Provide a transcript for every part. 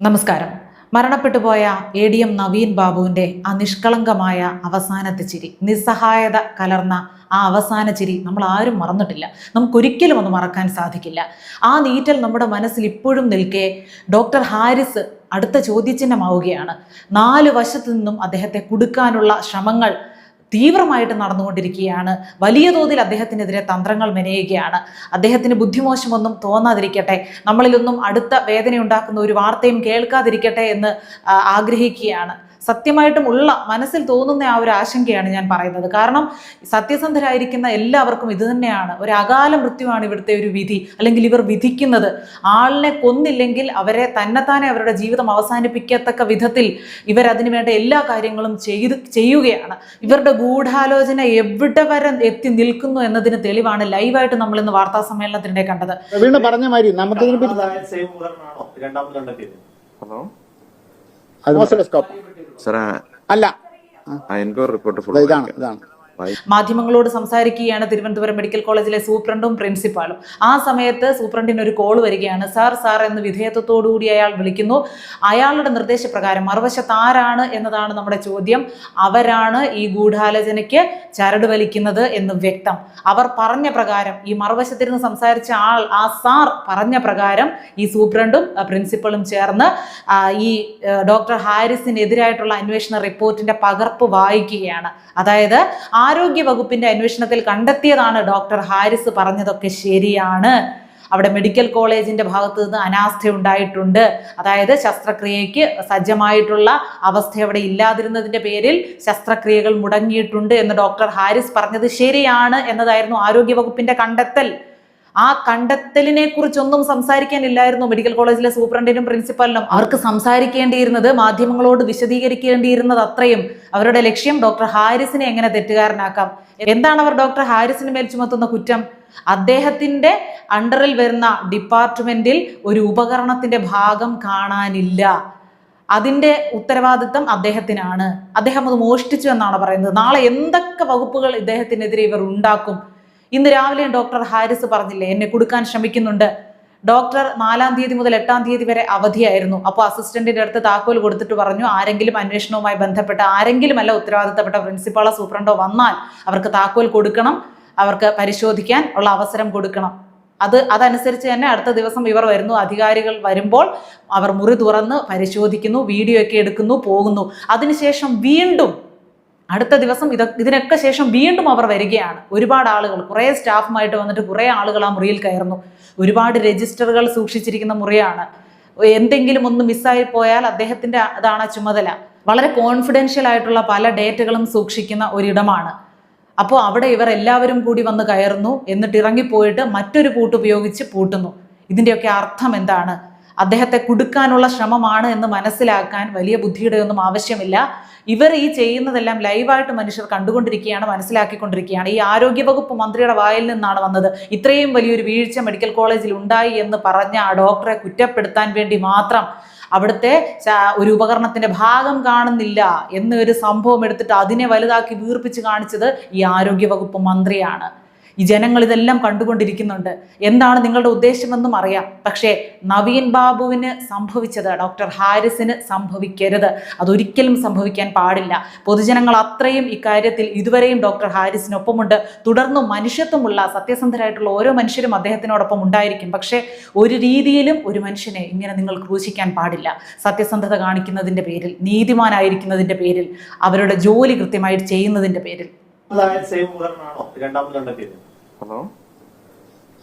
നമസ്കാരം. മരണപ്പെട്ടു പോയ എ ഡി എം നവീൻ ബാബുവിന്റെ ആ നിഷ്കളങ്കമായ അവസാനത്തെ ചിരി നിസ്സഹായത കലർന്ന ആ അവസാന ചിരി നമ്മൾ ആരും മറന്നിട്ടില്ല. നമുക്കൊരിക്കലും അത് മറക്കാൻ സാധിക്കില്ല. ആ നീറ്റൽ നമ്മുടെ മനസ്സിൽ ഇപ്പോഴും നിൽക്കെ ഡോക്ടർ ഹാരിസ് അടുത്ത ചോദ്യചിഹ്നമാവുകയാണ്. നാല് വശത്തു നിന്നും അദ്ദേഹത്തെ കുടുക്കാനുള്ള ശ്രമങ്ങൾ തീവ്രമായിട്ട് നടന്നുകൊണ്ടിരിക്കുകയാണ്. വലിയ തോതിൽ അദ്ദേഹത്തിനെതിരെ തന്ത്രങ്ങൾ മെനയുകയാണ്. അദ്ദേഹത്തിന് ബുദ്ധിമോശമൊന്നും തോന്നാതിരിക്കട്ടെ. നമ്മളിലൊന്നും അടുത്ത വേദനയുണ്ടാക്കുന്ന ഒരു വാർത്തയും കേൾക്കാതിരിക്കട്ടെ എന്ന് ആഗ്രഹിക്കുകയാണ്. സത്യമായിട്ടും ഉള്ള മനസ്സിൽ തോന്നുന്ന ആ ഒരു ആശങ്കയാണ് ഞാൻ പറയുന്നത്. കാരണം സത്യസന്ധരായിരിക്കുന്ന എല്ലാവർക്കും ഇത് തന്നെയാണ്. ഒരു അകാല മൃത്യുവാണ് ഇവിടുത്തെ ഒരു വിധി. അല്ലെങ്കിൽ ഇവർ വിധിക്കുന്നത്. ആളിനെ കൊന്നില്ലെങ്കിൽ അവരെ തന്നെത്താനെ അവരുടെ ജീവിതം അവസാനിപ്പിക്കത്തക്ക വിധത്തിൽ ഇവരതിനു വേണ്ട എല്ലാ കാര്യങ്ങളും ചെയ്ത് ചെയ്യുകയാണ്. ഇവരുടെ ഗൂഢാലോചന എവിടെ വരെ എത്തി നിൽക്കുന്നു എന്നതിന് തെളിവാണ് ലൈവായിട്ട് നമ്മൾ ഇന്ന് വാർത്താ സമ്മേളനത്തിനിടെ കണ്ടത്. വീണ്ടും പറഞ്ഞ മാതിരി നമുക്ക് ഇതിനെ ഹലോ മോസലോസ്കോപ്പ് സാറേ അല്ല. എൻക്വയറി റിപ്പോർട്ട് ഫുൾ ഇതാണ് ഇതാണ്. മാധ്യമങ്ങളോട് സംസാരിക്കുകയാണ് തിരുവനന്തപുരം മെഡിക്കൽ കോളേജിലെ സൂപ്രണ്ടും പ്രിൻസിപ്പാളും. ആ സമയത്ത് സൂപ്രണ്ടിന് ഒരു കോൾ വരികയാണ്. സാർ സാർ എന്ന് വിധേയത്വത്തോടുകൂടി അയാൾ വിളിക്കുന്നു. അയാളുടെ നിർദ്ദേശപ്രകാരം മറുവശത്ത് ആരാണ് എന്നതാണ് നമ്മുടെ ചോദ്യം. അവരാണ് ഈ ഗൂഢാലോചനയ്ക്ക് ചരട് വലിക്കുന്നത് എന്ന് വ്യക്തം. അവർ പറഞ്ഞ പ്രകാരം ഈ മറുവശത്തിരുന്ന് സംസാരിച്ച ആൾ ആ സാർ പറഞ്ഞ പ്രകാരം ഈ സൂപ്രണ്ടും ആ, പ്രിൻസിപ്പളും ചേർന്ന് ഈ ആ, ഡോക്ടർ ഹാരിസിനെതിരായിട്ടുള്ള അന്വേഷണ റിപ്പോർട്ടിന്റെ പകർപ്പ് വായിക്കുകയാണ്. അതായത് ആരോഗ്യ വകുപ്പിന്റെ അന്വേഷണത്തിൽ കണ്ടെത്തിയതാണ് ഡോക്ടർ ഹാരിസ് പറഞ്ഞതൊക്കെ ശരിയാണ്. അവിടെ മെഡിക്കൽ കോളേജിന്റെ ഭാഗത്ത് നിന്ന് അനാസ്ഥ ഉണ്ടായിട്ടുണ്ട്. അതായത് ശസ്ത്രക്രിയയ്ക്ക് സജ്ജമായിട്ടുള്ള അവസ്ഥ അവിടെ ഇല്ലാതിരുന്നതിന്റെ പേരിൽ ശസ്ത്രക്രിയകൾ മുടങ്ങിയിട്ടുണ്ട് എന്ന് ഡോക്ടർ ഹാരിസ് പറഞ്ഞത് ശരിയാണ് എന്നതായിരുന്നു ആരോഗ്യ വകുപ്പിന്റെ കണ്ടെത്തൽ. ആ കണ്ടെത്തലിനെ കുറിച്ചൊന്നും സംസാരിക്കാനില്ലായിരുന്നു. മെഡിക്കൽ കോളേജിലെ സൂപ്രണ്ടിനും പ്രിൻസിപ്പലിനും അവർക്ക് സംസാരിക്കേണ്ടിയിരുന്നത് മാധ്യമങ്ങളോട് വിശദീകരിക്കേണ്ടിയിരുന്നത് അത്രയും. അവരുടെ ലക്ഷ്യം ഡോക്ടർ ഹാരിസിനെ എങ്ങനെ തെറ്റുകാരനാക്കാം? എന്താണ് അവർ ഡോക്ടർ ഹാരിസിന് മേൽ ചുമത്തുന്ന കുറ്റം? അദ്ദേഹത്തിന്റെ അണ്ടറിൽ വരുന്ന ഡിപ്പാർട്ട്മെന്റിൽ ഒരു ഉപകരണത്തിന്റെ ഭാഗം കാണാനില്ല. അതിന്റെ ഉത്തരവാദിത്തം അദ്ദേഹത്തിനാണ്. അദ്ദേഹം അത് മോഷ്ടിച്ചു എന്നാണ് പറയുന്നത്. നാളെ എന്തൊക്കെ വകുപ്പുകൾ ഇദ്ദേഹത്തിനെതിരെ ഇവർ ഉണ്ടാക്കും? ഇന്ന് രാവിലെ ഡോക്ടർ ഹാരിസ് പറഞ്ഞില്ലേ എന്നെ കൊടുക്കാൻ ശ്രമിക്കുന്നുണ്ട്. ഡോക്ടർ നാലാം തീയതി മുതൽ എട്ടാം തീയതി വരെ അവധിയായിരുന്നു. അപ്പോൾ അസിസ്റ്റന്റിന്റെ അടുത്ത് താക്കോൽ കൊടുത്തിട്ട് പറഞ്ഞു ആരെങ്കിലും അന്വേഷണവുമായി ബന്ധപ്പെട്ട ആരെങ്കിലും അല്ല ഉത്തരവാദിത്തപ്പെട്ട പ്രിൻസിപ്പാളോ സൂപ്രണ്ടോ വന്നാൽ അവർക്ക് താക്കോൽ കൊടുക്കണം അവർക്ക് പരിശോധിക്കാൻ ഉള്ള അവസരം കൊടുക്കണം. അത് അതനുസരിച്ച് തന്നെ അടുത്ത ദിവസം ഇവർ വരുന്നു അധികാരികൾ വരുമ്പോൾ അവർ മുറി തുറന്ന് പരിശോധിക്കുന്നു വീഡിയോ ഒക്കെ എടുക്കുന്നു പോകുന്നു. അതിനുശേഷം വീണ്ടും അടുത്ത ദിവസം ഇത് ഇതിനൊക്കെ ശേഷം വീണ്ടും അവർ വരികയാണ്. ഒരുപാട് ആളുകൾ കുറേ സ്റ്റാഫുമായിട്ട് വന്നിട്ട് കുറേ ആളുകൾ ആ മുറിയിൽ കയറുന്നു. ഒരുപാട് രജിസ്റ്ററുകൾ സൂക്ഷിച്ചിരിക്കുന്ന മുറിയാണ്. എന്തെങ്കിലും ഒന്ന് മിസ്സായി പോയാൽ അദ്ദേഹത്തിന്റെ അതാണ് ചുമതല. വളരെ കോൺഫിഡൻഷ്യൽ ആയിട്ടുള്ള പല ഡേറ്റകളും സൂക്ഷിക്കുന്ന ഒരിടമാണ്. അപ്പോൾ അവിടെ ഇവർ എല്ലാവരും കൂടി വന്ന് കയറുന്നു എന്നിട്ട് ഇറങ്ങിപ്പോയിട്ട് മറ്റൊരു പൂട്ട് ഉപയോഗിച്ച് പൂട്ടുന്നു. ഇതിന്റെയൊക്കെ അർത്ഥം എന്താണ്? അദ്ദേഹത്തെ കുടുക്കാനുള്ള ശ്രമമാണ് എന്ന് മനസ്സിലാക്കാൻ വലിയ ബുദ്ധിയുടെ ഒന്നും ആവശ്യമില്ല. ഇവർ ഈ ചെയ്യുന്നതെല്ലാം ലൈവായിട്ട് മനുഷ്യർ കണ്ടുകൊണ്ടിരിക്കുകയാണ് മനസ്സിലാക്കിക്കൊണ്ടിരിക്കുകയാണ്. ഈ ആരോഗ്യവകുപ്പ് മന്ത്രിയുടെ വായിൽ നിന്നാണ് വന്നത്. ഇത്രയും വലിയൊരു വീഴ്ച മെഡിക്കൽ കോളേജിൽ ഉണ്ടായി എന്ന് പറഞ്ഞ ആ ഡോക്ടറെ കുറ്റപ്പെടുത്താൻ വേണ്ടി മാത്രം അവിടുത്തെ ഒരു ഉപകരണത്തിന്റെ ഭാഗം കാണുന്നില്ല എന്നൊരു സംഭവം എടുത്തിട്ട് അതിനെ വലുതാക്കി വീർപ്പിച്ച് കാണിച്ചത് ഈ ആരോഗ്യവകുപ്പ് മന്ത്രിയാണ്. ഈ ജനങ്ങൾ ഇതെല്ലാം കണ്ടുകൊണ്ടിരിക്കുന്നുണ്ട്. എന്താണ് നിങ്ങളുടെ ഉദ്ദേശമെന്നും അറിയാം. പക്ഷേ നവീൻ ബാബുവിന് സംഭവിച്ചത് ഡോക്ടർ ഹാരിസിന് സംഭവിക്കരുത്. അതൊരിക്കലും സംഭവിക്കാൻ പാടില്ല. പൊതുജനങ്ങൾ അത്രയും ഇക്കാര്യത്തിൽ ഇതുവരെയും ഡോക്ടർ ഹാരിസിനൊപ്പമുണ്ട്. തുടർന്നും മനുഷ്യത്വമുള്ള സത്യസന്ധരായിട്ടുള്ള ഓരോ മനുഷ്യരും അദ്ദേഹത്തിനോടൊപ്പം ഉണ്ടായിരിക്കും. പക്ഷേ ഒരു രീതിയിലും ഒരു മനുഷ്യനെ ഇങ്ങനെ നിങ്ങൾ ക്രൂശിക്കാൻ പാടില്ല. സത്യസന്ധത കാണിക്കുന്നതിന്റെ പേരിൽ നീതിമാനായിരിക്കുന്നതിന്റെ പേരിൽ അവരുടെ ജോലി കൃത്യമായിട്ട് ചെയ്യുന്നതിന്റെ പേരിൽ. രണ്ടാമത് കണ്ടെത്തിയത് ഹലോ?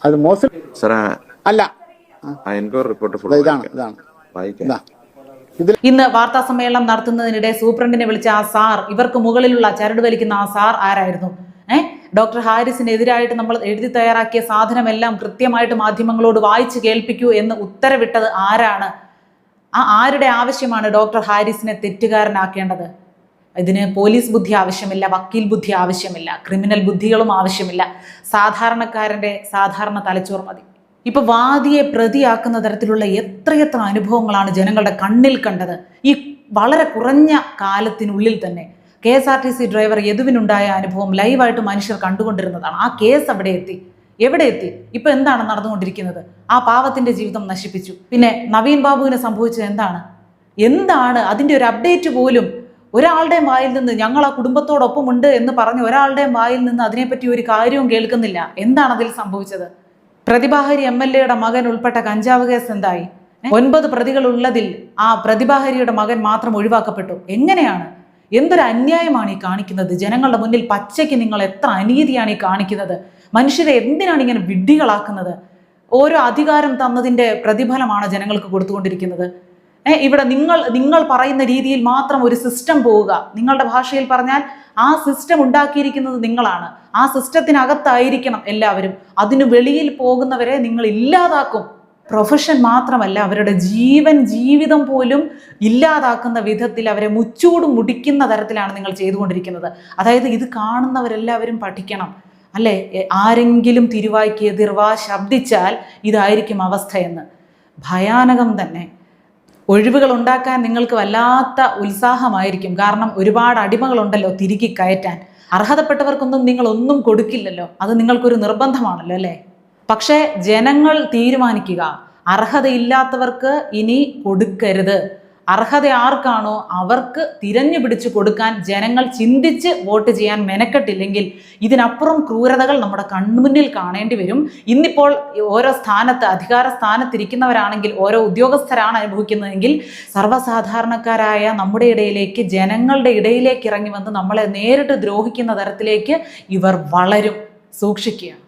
അത് മോശം അല്ല. ഇതാണ് ഇതാണ്. വായിക്കാം. ഇന്ന് വാർത്താ സമ്മേളനം നടത്തുന്നതിനിടെ സൂപ്രണ്ടിനെ വിളിച്ച ആ സാർ ഇവർക്ക് മുകളിലുള്ള ചരട് വലിക്കുന്ന ആ സാർ ആരായിരുന്നു? ഏ? ഡോക്ടർ ഹാരിസിനെതിരായിട്ട് നമ്മൾ എഴുതി തയ്യാറാക്കിയ സാധനമെല്ലാം കൃത്യമായിട്ട് മാധ്യമങ്ങളോട് വായിച്ചു കേൾപ്പിക്കൂ എന്ന് ഉത്തരവിട്ടത് ആരാണ്? ആ ആരുടെ ആവശ്യമാണ് ഡോക്ടർ ഹാരിസിനെ തെറ്റുകാരനാക്കേണ്ടത്? ഇതിന് പോലീസ് ബുദ്ധി ആവശ്യമില്ല വക്കീൽ ബുദ്ധി ആവശ്യമില്ല ക്രിമിനൽ ബുദ്ധികളും ആവശ്യമില്ല. സാധാരണക്കാരന്റെ സാധാരണ തലച്ചോർ മതി. ഇപ്പൊ വാദിയെ പ്രതിയാക്കുന്ന തരത്തിലുള്ള എത്രയെത്ര അനുഭവങ്ങളാണ് ജനങ്ങളുടെ കണ്ണിൽ കണ്ടത്? ഈ വളരെ കുറഞ്ഞ കാലത്തിനുള്ളിൽ തന്നെ K S R T C driver യദുവിനുണ്ടായ അനുഭവം ലൈവായിട്ട് മനുഷ്യർ കണ്ടുകൊണ്ടിരുന്നതാണ്. ആ കേസ് അവിടെ എത്തി? എവിടെ എത്തി? ഇപ്പൊ എന്താണ് നടന്നുകൊണ്ടിരിക്കുന്നത്? ആ പാവത്തിന്റെ ജീവിതം നശിപ്പിച്ചു. പിന്നെ നവീൻ ബാബുവിന് സംഭവിച്ചത് എന്താണ്? എന്താണ് അതിന്റെ ഒരു അപ്ഡേറ്റ് പോലും ഒരാളുടെയും വായിൽ നിന്ന് ഞങ്ങൾ ആ കുടുംബത്തോടൊപ്പം ഉണ്ട് എന്ന് പറഞ്ഞ് ഒരാളുടെ വായിൽ നിന്ന് അതിനെപ്പറ്റി ഒരു കാര്യവും കേൾക്കുന്നില്ല. എന്താണ് അതിൽ സംഭവിച്ചത്? പ്രതിഭാഹരി എം എൽ എയുടെ മകൻ ഉൾപ്പെട്ട കഞ്ചാവ് കേസ് എന്തായി? ഒൻപത് പ്രതികൾ ഉള്ളതിൽ ആ പ്രതിഭാഹരിയുടെ മകൻ മാത്രം ഒഴിവാക്കപ്പെട്ടു. എങ്ങനെയാണ്? എന്തൊരു അന്യായമാണ് ഈ കാണിക്കുന്നത്? ജനങ്ങളുടെ മുന്നിൽ പച്ചയ്ക്ക് നിങ്ങൾ എത്ര അനീതിയാണ് ഈ കാണിക്കുന്നത്? മനുഷ്യരെ എന്തിനാണ് ഇങ്ങനെ വിഡ്ഢികളാക്കുന്നത്? ഓരോ അധികാരം തന്നതിന്റെ പ്രതിഫലമാണ് ജനങ്ങൾക്ക് കൊടുത്തുകൊണ്ടിരിക്കുന്നത്. ഇവിടെ നിങ്ങൾ നിങ്ങൾ പറയുന്ന രീതിയിൽ മാത്രം ഒരു സിസ്റ്റം പോവുക. നിങ്ങളുടെ ഭാഷയിൽ പറഞ്ഞാൽ ആ സിസ്റ്റം ഉണ്ടാക്കിയിരിക്കുന്നത് നിങ്ങളാണ്. ആ സിസ്റ്റത്തിനകത്തായിരിക്കണം എല്ലാവരും. അതിന് വെളിയിൽ പോകുന്നവരെ നിങ്ങൾ ഇല്ലാതാക്കും. പ്രൊഫഷൻ മാത്രമല്ല അവരുടെ ജീവൻ ജീവിതം പോലും ഇല്ലാതാക്കുന്ന വിധത്തിൽ അവരെ മുച്ചൂട് മുടിക്കുന്ന തരത്തിലാണ് നിങ്ങൾ ചെയ്തുകൊണ്ടിരിക്കുന്നത്. അതായത് ഇത് കാണുന്നവരെല്ലാവരും പഠിക്കണം. അല്ലേ? ആരെങ്കിലും തിരുവായ്ക്ക് എതിർവാ ശബ്ദിച്ചാൽ ഇതായിരിക്കും അവസ്ഥയെന്ന്. ഭയാനകം തന്നെ. ഒഴിവുകൾ ഉണ്ടാക്കാൻ നിങ്ങൾക്ക് വല്ലാത്ത ഉത്സാഹമായിരിക്കും. കാരണം ഒരുപാട് അടിമകളുണ്ടല്ലോ തിരികെ കയറ്റാൻ. അർഹതപ്പെട്ടവർക്കൊന്നും നിങ്ങൾ ഒന്നും കൊടുക്കില്ലല്ലോ. അത് നിങ്ങൾക്കൊരു നിർബന്ധമാണല്ലോ അല്ലേ? പക്ഷേ ജനങ്ങൾ തീരുമാനിക്കുക. അർഹതയില്ലാത്തവർക്ക് ഇനി കൊടുക്കരുത്. അർഹത ആർക്കാണോ അവർക്ക് തിരഞ്ഞു പിടിച്ചു കൊടുക്കാൻ ജനങ്ങൾ ചിന്തിച്ച് വോട്ട് ചെയ്യാൻ മെനക്കെട്ടില്ലെങ്കിൽ ഇതിനപ്പുറം ക്രൂരതകൾ നമ്മുടെ കൺമുന്നിൽ കാണേണ്ടി വരും. ഇന്നിപ്പോൾ ഓരോ സ്ഥാനത്ത് അധികാര സ്ഥാനത്തിരിക്കുന്നവരാണെങ്കിൽ ഓരോ ഉദ്യോഗസ്ഥരാണ് അനുഭവിക്കുന്നതെങ്കിൽ സർവസാധാരണക്കാരായ നമ്മുടെ ഇടയിലേക്ക് ജനങ്ങളുടെ ഇടയിലേക്ക് ഇറങ്ങി വന്ന് നമ്മളെ നേരിട്ട് ദ്രോഹിക്കുന്ന തരത്തിലേക്ക് ഇവർ വളരും. സൂക്ഷിക്കുക.